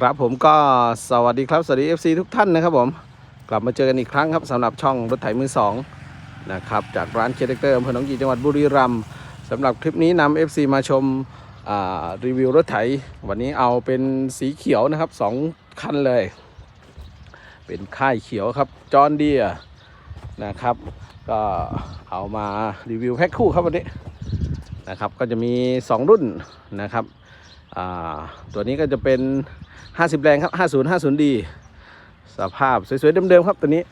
ครับผมก็สวัสดีครับ สวัสดี FC ทุกท่านนะครับผม กลับมาเจอกันอีกครั้งครับสำหรับช่องรถไถมือสองนะครับจากร้านเคเดเตอร์อำเภอหนองกี่จังหวัดบุรีรัมย์สำหรับคลิปนี้นำ FC มาชมารีวิวรถไถ วันนี้เอาเป็นสีเขียวนะครับสองคันเลย เป็นค่ายเขียวครับจอห์นเดียนะครับ ก็เอามารีวิวแพ็คคู่ครับวันนี้นะครับก็จะมี 2 รุ่นนะครับ ตัวนี้ก็จะเป็น 50 แรงครับ 50 50 ดี สภาพสวยๆเดิมๆครับตัวนี้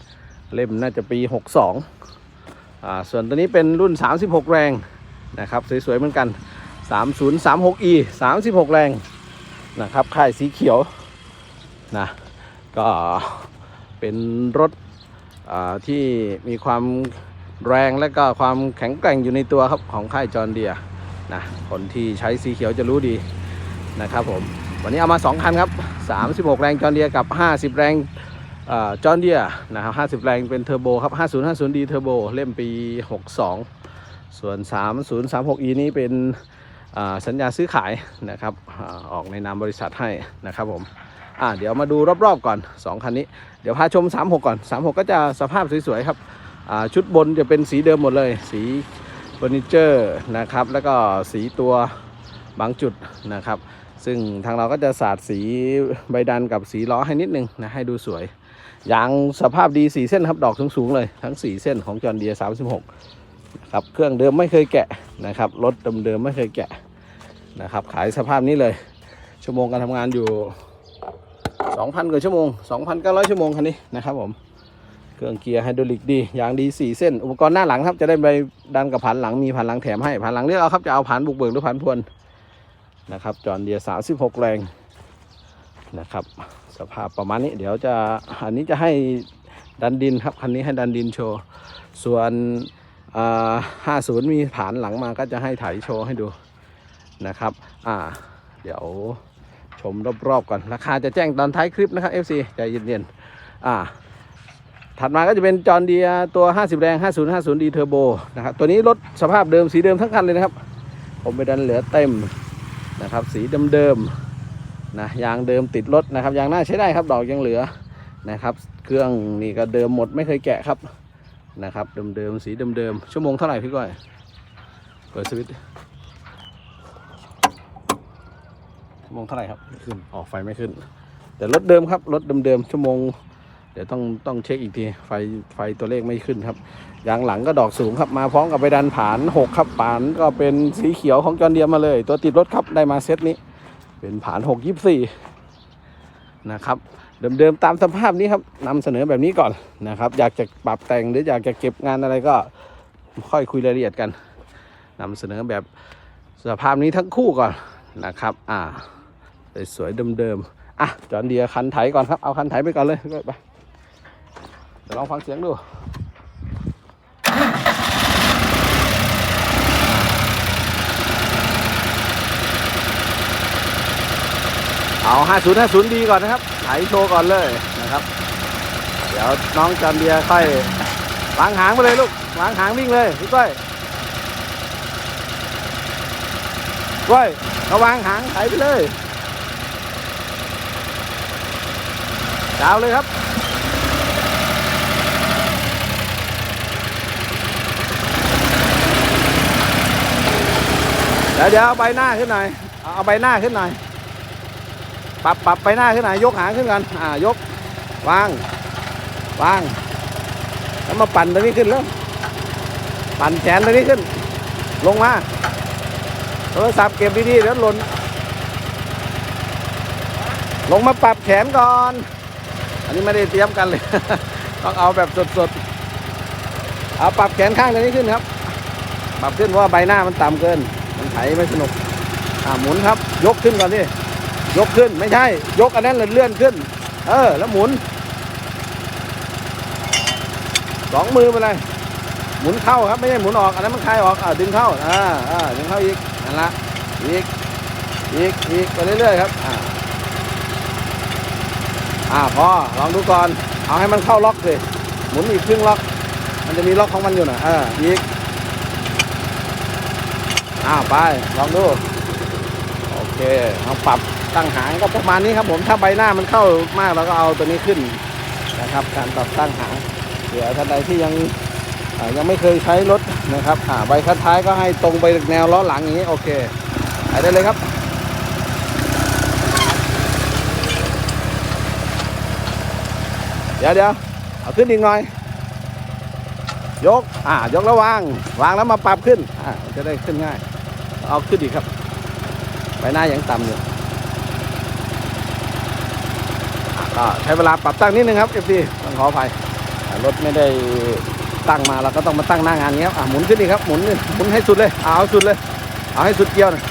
เล่มน่าจะปี 62อ่าส่วนตัวนี้เป็นรุ่น 36 แรงนะครับสวยๆเหมือนกัน 3036e 36 แรงนะครับค่ายสีเขียวนะก็เป็นรถที่มีความแรงและก็ความแข็งแกร่งอยู่ในตัวครับของค่ายจอร์เดียนะคนที่ใช้สีเขียวจะรู้ดี นะครับผมวันนี้เอามา 2 คันครับ 36 แรงจอนเดียกับ 50 แรงจอนเดียนะครับ 50 แรงเป็นเทอร์โบครับ 5050D เทอร์โบเล่มปี 62 ส่วน 3036E นี้เป็นสัญญาซื้อขายนะครับอออกในนามบริษัทให้นะครับผมเดี๋ยวมาดูรอบๆก่อน 2 คันนี้ เดี๋ยวพาชม 36 ก่อน 36 ก็จะสภาพสวยๆครับชุดบนจะเป็นสีเดิมหมดเลย สีเฟอร์นิเจอร์นะครับแล้วก็สีตัวบางจุดนะครับ ซึ่งทางเราก็จะสาดสีใบดันกับสีล้อให้นิดนึงนะให้ดูสวยยางสภาพดี4เส้นครับดอกสูงๆเลยทั้ง4เส้นของจอร์นเดีย36นะครับเครื่องเดิมไม่เคยแกะนะครับรถเดิมๆไม่เคยแกะนะครับขายสภาพนี้เลย ชั่วโมงการทำงานอยู่ 2,000กว่าชั่วโมง 2,900 ชั่วโมงคันนี้นะครับผมเครื่องเกียร์ไฮดรอลิกดียางดี4เส้น อุปกรณ์หน้าหลังครับจะได้ใบดันกับผันหลังมีผันหลังแถมให้ผันหลังเลือกเอาครับจะเอาผันบุกเบิกหรือผันพวน นะครับจอนเดีย36แรงนะครับ สภาพประมาณนี้เดี๋ยวจะอันนี้จะให้ดันดินครับคันนี้ให้ดันดินโชว์ส่วนอ่า50มีผานหลังมาก็จะให้ไถโชว์ให้ดูนะครับอ่าเดี๋ยวชมรอบๆก่อนราคาจะแจ้งตอนท้ายคลิปนะครับ FC ใจเย็นๆอ่าถัดมาก็จะเป็นจอนเดียตัว 50 แรง 5050D เทอร์โบนะครับตัวนี้รถสภาพเดิมสีเดิมทั้งคันเลยนะครับ ผมไปดันเหลือเต็ม นะครับ สีเดิมๆนะยางเดิมติดรถนะครับยางหน้าใช้ได้ครับดอกยังเหลือนะครับ เครื่องนี่ก็เดิมหมดไม่เคยแกะครับนะครับเดิมๆสีเดิมๆชั่วโมงเท่าไหร่พี่ก้อยเปิดสวิตช์ชั่วโมงเท่าไหร่ครับไม่ขึ้นออกไฟไม่ขึ้น แต่รถเดิมครับรถเดิมๆชั่วโมง เดี๋ยวต้องต้องเช็คอีกทีไฟไฟตัวเลขไม่ขึ้นครับยางหลังก็ดอกสูงครับมาพร้อมกับใบดันผาน6ครับผานก็เป็นสีเขียวของจอนเดียมาเลย ตัวติดรถครับได้มาเซตนี้ เป็นผาน6 24นะครับเดิมๆตามสภาพนี้ครับนำเสนอแบบนี้ก่อนนะครับ อยากจะปรับแต่งหรืออยากจะเก็บงานอะไรก็ค่อยคุยรายละเอียดกันนำเสนอแบบสภาพนี้ทั้งคู่ก่อนนะครับ อ่าสวยๆเดิมๆอะจอนเดียคันไถก่อนครับ เอาคันไถไปก่อนเลยไป เดี๋ยวลองฟังเสียงดูเอา5050ดีก่อนนะครับไถโชว์ก่อนเลยนะครับ เดี๋ยวน้องจันเดียค่อยวางหางไปเลยลูกวางหางวิ่งเลยพี่ก้อยก้อยเขาวางหางไถไปเลยดาวเลยครับ เดี๋ยวเดี๋ยวเอาใบหน้าขึ้นหน่อย เอาใบหน้าขึ้นหน่อย ปรับปรับไปหน้าขึ้นหน่อย ยกหางขึ้นกัน อ่า ยก วาง วาง แล้วมาปั่นตัวนี้ขึ้นแล้ว ปั่นแขนตัวนี้ขึ้น ลงมา โทรศัพท์เก็บดีๆเดี๋ยวหล่น ลงมาปรับแขนก่อน อันนี้ไม่ได้เตรียมกันเลย ต้องเอาแบบสดๆ เอาปรับแขนข้างตัวนี้ขึ้นครับ ปรับขึ้นเพราะว่าใบหน้ามันต่ำเกิน มันไถไม่สนุกอ่าหมุนครับ ยกขึ้นก่อนดิยกขึ้นไม่ใช่ ยกอันนั้นเลื่อนขึ้น เออ แล้วหมุนสองมือไปเลยหมุนเข้าครับไม่ใช่หมุนออกอันนั้นมันคลายออกอ่าดึงเข้าอ่าอ่าดึงเข้าอีกนั่นละอีกอีกอีกไปเรื่อยๆครับอ่าอ่าพอลองดูก่อนเอาให้มันเข้าล็อกสิหมุนอีกครึ่งล็อก มันจะมีล็อกของมันอยู่นะอ่าอีก อ่าไปลองดูโอเคเอาปรับตั้งหางก็ประมาณนี้ครับผมถ้าใบหน้ามันเข้ามากเราก็เอาตัวนี้ขึ้นนะครับ การปรับตั้งหางเผื่อท่านใดที่ยังยังไม่เคยใช้รถนะครับอ่าใบคัดท้ายก็ให้ตรงไปแนวล้อหลังอย่างนี้โอเคไปได้เลยครับเดี๋ยวเดี๋ยวเอาขึ้นอีกหน่อย ยกอ่ายกแล้ววาง วางแล้วมาปรับขึ้นอ่าจะได้ขึ้นง่าย เอาขึ้นอีครับใบหน้ายังต่ำอยู่ก็ใช้เวลาปรับตั้งนิดนึงครับเอฟซีต้องขออภัยรถไม่ได้ตั้งมาเราก็ต้องมาตั้งหน้างานนี้ครับอะหมุนขึ้นอีกครับหมุนหมุนให้สุดเลยเอาสุดเลย เอาให้สุดเกียวหนะ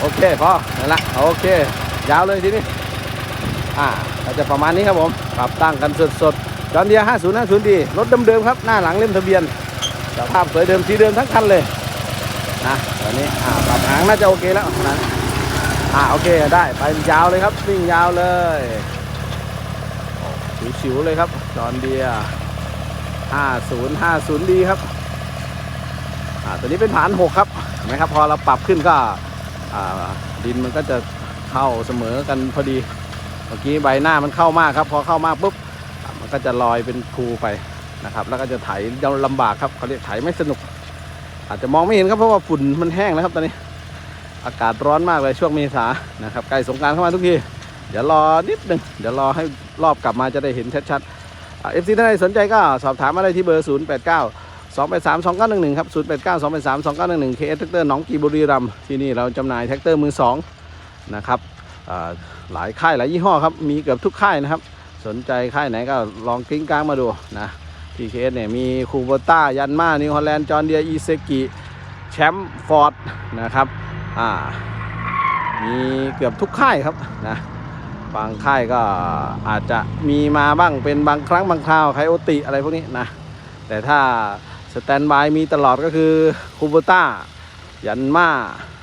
โอเคพอนั่นละโอเค ยาวเลยทีนี้อ่าก็จะประมาณนี้ครับผม ปรับตั้งกันสดๆจอนเดีย5050ดีรถเดิมๆครับ หน้าหลังเล่มทะเบียน ภาพสวยเดิมสีเดิมทั้งคันเลยนะตอนนี้อ่าปรับหางน่าจะโอเคแล้วนะอ่าโอเคได้ไปยาวเลยครับวิ่งยาวเลยชิวๆเลยครับจอนเดีย5050ดีครับอ่าตัวนี้เป็นฐาน 6 ครับเห็นไหมครับพอเราปรับขึ้นก็อ่าดินมันก็จะเข้าเสมอกันพอดีเมื่อกี้ใบหน้ามันเข้ามากครับ พอเข้ามากปุ๊บมันก็จะลอยเป็นคูไป นะครับ แล้วก็จะไถลำบากครับเขาเรียกไถไม่สนุก อาจจะมองไม่เห็นครับเพราะว่าฝุ่นมันแห้งแล้วครับตอนนี้ อากาศร้อนมากเลยช่วงเมษานะครับใกล้สงการเข้ามาทุกทีเดี๋ยวรอนิดหนึ่งเดี๋ยวรอให้รอบกลับมาจะได้เห็นชัดๆเอฟซีท่านใดสนใจก็สอบถามมาได้ที่เบอร์ 0 8 9 2 8 3 2 9 1 1 ครับ 0 8 9 2 8 3 2 9 1 1เคเอสแท็กเตอร์หนองกีบุรีรัมย์ที่นี่เราจำหน่ายแท็กเตอร์มือสองนะครับหลายค่ายหลายยี่ห้อครับ มีเกือบทุกค่ายนะครับ สนใจค่ายไหนก็ลองกิ้งกลางมาดูนะ TKS เนี่ยมีคูโบต้ายันมานิวฮอลแลนด์จอร์เดียอีเซกิแชมป์ฟอร์ดนะครับอ่ามีเกือบทุกค่ายครับนะบางค่ายก็อาจจะมีมาบ้างเป็นบางครั้งบางคราวไคโอติอะไรพวกนี้นะแต่ถ้าสแตนบายมีตลอดก็คือคูโบต้ายันมา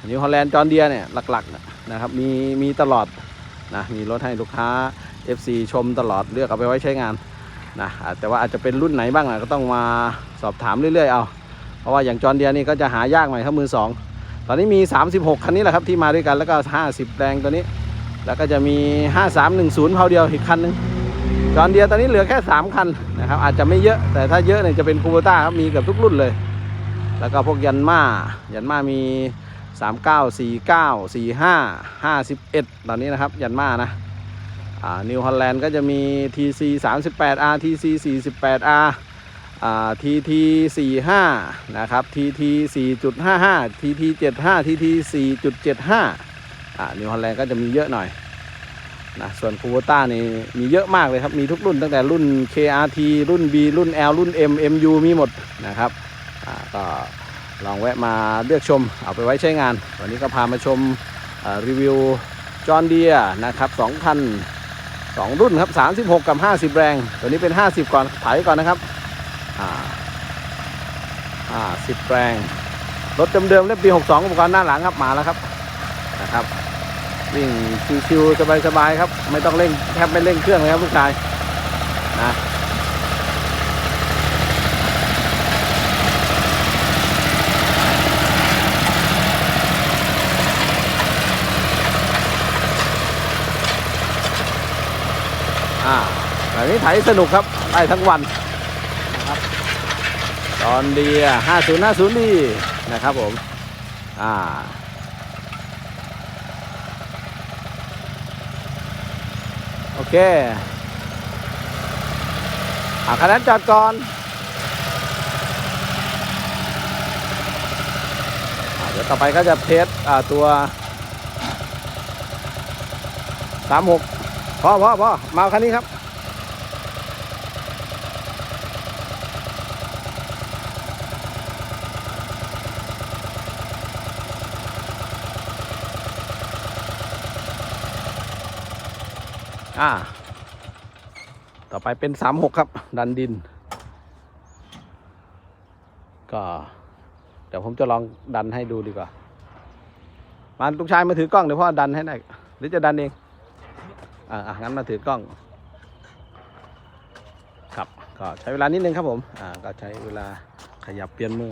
นิวฮอลแลนด์จอร์เดียเนี่ยหลักๆนะครับมีมีตลอดนะมีรถให้ลูกค้า FC ชมตลอดเลือกเอาไปไว้ใช้งาน นะแต่ว่าอาจจะเป็นรุ่นไหนบ้างนะก็ต้องมาสอบถามเรื่อยๆเอาเพราะว่าอย่างจอร์เดียนี่ก็จะหายากหน่อยครับมือสองตอนนี้มี 36 คันนี้แหละครับที่มาด้วยกันแล้วก็ 50 แรงตัวนี้ แล้วก็จะมี 5310เผาเดียวอีกคันหนึงจอร์เดียตอนนี้เหลือแค่ 3 คันนะครับอาจจะไม่เยอะแต่ถ้าเยอะเนี่ยจะเป็นคูโบต้าครับมีเกือบทุกรุ่นเลย แล้วก็พวกยันมายันมามี 39 49 45 51 ตอนนี้นะครับยันมานะ นิวฮอลแลนด์ก็จะมี TC 38R TC 48R อ่า TT 45นะครับ TT 4.55 TT 75 TT 4.75อ่านิวฮอลแลนด์ก็จะมีเยอะหน่อยนะส่วนคูโบต้านี่มีเยอะมากเลยครับ มีทุกรุ่นตั้งแต่รุ่น KRT รุ่น B รุ่น L รุ่น M MU มีหมดนะครับอ่าก็ลองแวะมาเลือกชมเอาไปไว้ใช้งาน วันนี้ก็พามาชมรีวิวจอห์นเดียนะครับสองคัน สองรุ่นครับ 36 กับ 50 แรง ตัวนี้เป็น 50 ก่อนถ่ายก่อนนะครับอ่าอ่า10แรง รถเดิมๆเล่มปี 62อุปกรณ์หน้าหลังครับมาแล้วครับนะครับวิ่งชิวๆสบายๆครับ ไม่ต้องเร่งแทบไม่เร่งเครื่องเลยครับลูกชายนะ อ่าแบบ นี้ไถสนุกครับได้ทั้งวันนะครับตอนดีห้าศูนย์ห้าศูนย์ดีนะครับผม อ่าโอเคอ่าคันนั้นจอดก่อนอเดี๋ยวต่อไปก็จะเทสอ่าตัวสามหกพ่อพ่อพ่อมาคันนี้ครับ อ่า ต่อไปเป็นสามหกครับ ดันดิน ก็ เดี๋ยวผมจะลองดันให้ดูดีกว่า มาลูกชายมาถือกล้องเดี๋ยวพ่อดันให้ได้หรือจะดันเอง อ่าอะงั้นมาถือกล้อง ครับ ก็ใช้เวลานิดนึงครับผม อ่า ก็ใช้เวลาขยับเปลี่ยนมือ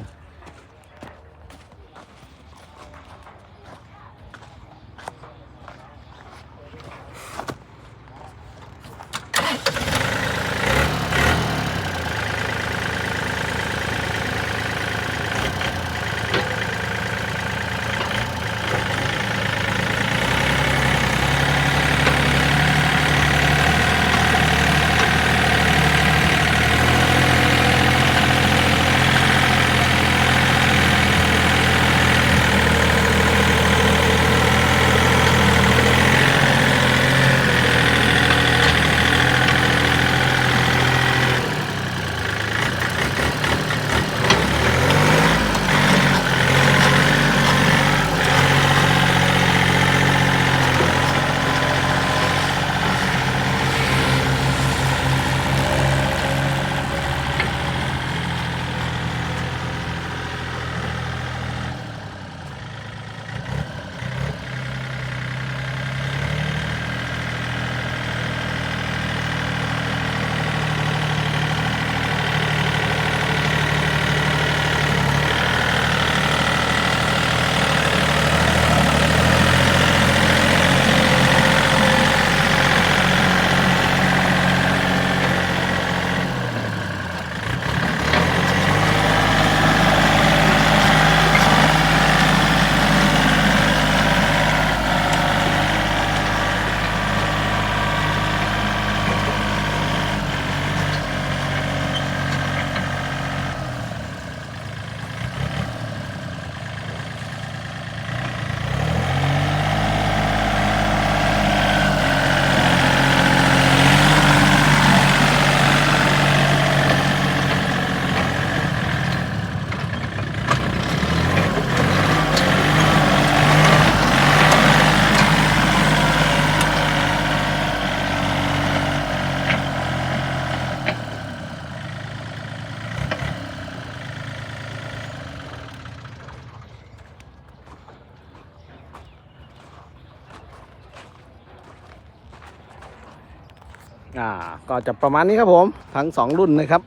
ก็จะประมาณนี้ครับผมทั้ง 2 รุ่นนะครับ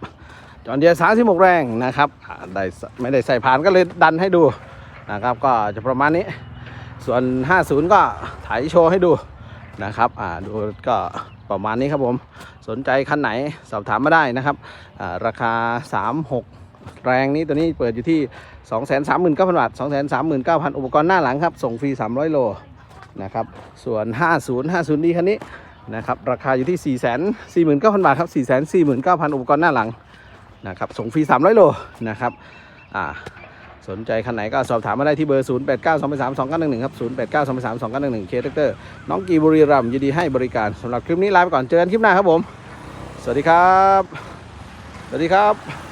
จอนเดียสามสิบหกแรงนะครับได้ไม่ได้ใส่ผ่านก็เลยดันให้ดูนะครับ ก็จะประมาณนี้ ส่วน 50 ก็ถ่ายโชว์ให้ดูนะครับดูก็ประมาณนี้ครับผม สนใจคันไหนสอบถามมาได้นะครับอ่าราคา 36 แรงนี้ตัวนี้เปิดอยู่ที่ 239,000 บาท 239,000 อุปกรณ์หน้าหลังครับ ส่งฟรี 300 โลนะครับ ส่วน 50 50ดีคันนี้ นะครับราคาอยู่ที่ 4 4 9 0 0 0 บาทครับ 4 4 9 0 0 0 อุปกรณ์หน้าหลังนะครับส่งฟรี 300 โลนะครับอ่าสนใจคันไหนก็สอบถามมาได้ที่เบอร์ 0 8 9 2 3 2 9 1 1 ครับ 0 8 9 2 3 2 9 1 1 เคเตอร์น้องกีบุรีรัมย์ยินดีให้บริการสำหรับคลิปนี้ลาไปก่อนเจอกันคลิปหน้าครับผม สวัสดีครับ สวัสดีครับ